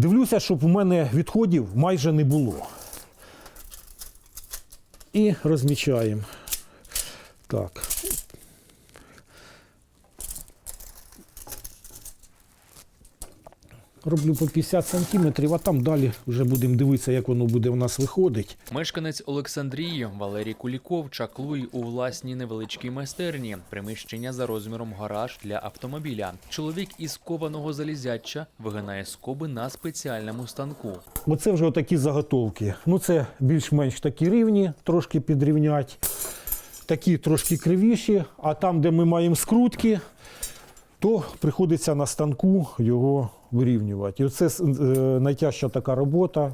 Дивлюся, щоб у мене відходів майже не було. І розмічаємо. Так. Роблю по 50 сантиметрів, а там далі вже будемо дивитися, як воно буде у нас виходить. Мешканець Олександрії Валерій Куліков чаклує у власній невеличкій майстерні, приміщення за розміром гараж для автомобіля. Чоловік із кованого залізяча вигинає скоби на спеціальному станку. Оце вже такі заготовки. Ну, це більш-менш такі рівні, трошки підрівнять. Такі трошки кривіші, а там, де ми маємо скрутки, то приходиться на станку його вирівнювати. І оце е, найтяжча така робота.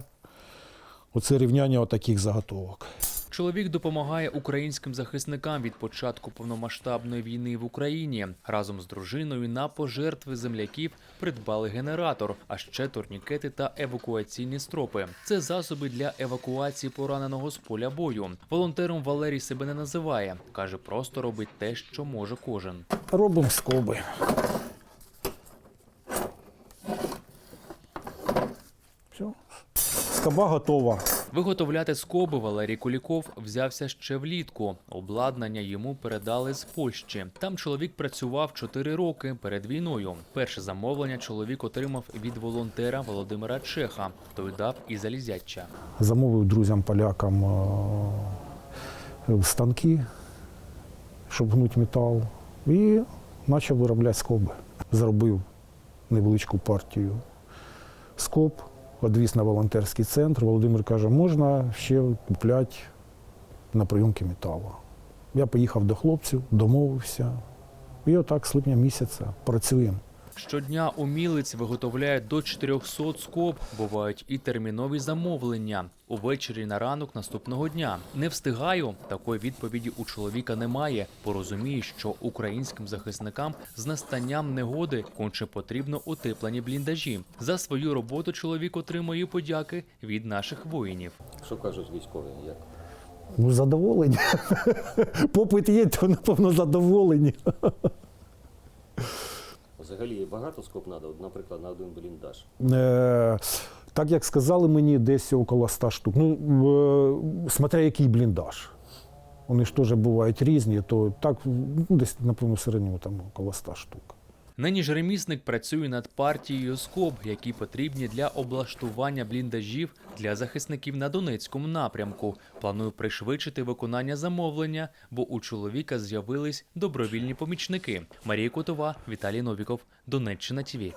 Оце рівняння отаких заготовок. Чоловік допомагає українським захисникам від початку повномасштабної війни в Україні. Разом з дружиною на пожертви земляків придбали генератор, а ще турнікети та евакуаційні стропи. Це засоби для евакуації пораненого з поля бою. Волонтером Валерій себе не називає. каже, просто робить те, що може кожен. Робимо скоби. Все. Скоба готова. Виготовляти скоби Валерій Куліков взявся ще влітку. Обладнання йому передали з Польщі. Там чоловік працював 4 роки перед війною. Перше замовлення чоловік отримав від волонтера Володимира Чеха. Той дав і залізяча. Замовив друзям-полякам е, станки, щоб гнути метал, і почав виробляти скоби. Зробив невеличку партію скоб, відвіз на волонтерський центр. Володимир каже, можна ще купляти на прийомки металу. Я поїхав до хлопців, домовився. І отак з липня місяця працюємо. Щодня умілець виготовляє до 400 скоб. Бувають і термінові замовлення. Увечері на ранок наступного дня. Не встигаю. Такої відповіді у чоловіка немає, бо розуміє, що українським захисникам з настанням негоди конче потрібно утеплені бліндажі. За свою роботу чоловік отримує подяки від наших воїнів. Що кажуть військові? Як? Ну, задоволені. Попит є, то напевно задоволені. Взагалі багато скоб треба, наприклад, на один бліндаж. Е, так як сказали мені, десь около 100 штук. Ну, е, смотря який бліндаж. Вони ж теж бувають різні, то так, ну, десь, напевно, в середньому там около 100 штук. Нині ж ремісник працює над партією скоб, які потрібні для облаштування бліндажів для захисників на Донецькому напрямку. Планує пришвидшити виконання замовлення, бо у чоловіка з'явились добровільні помічники. Марія Котова, Віталій Новіков, Донеччина ТІВІ.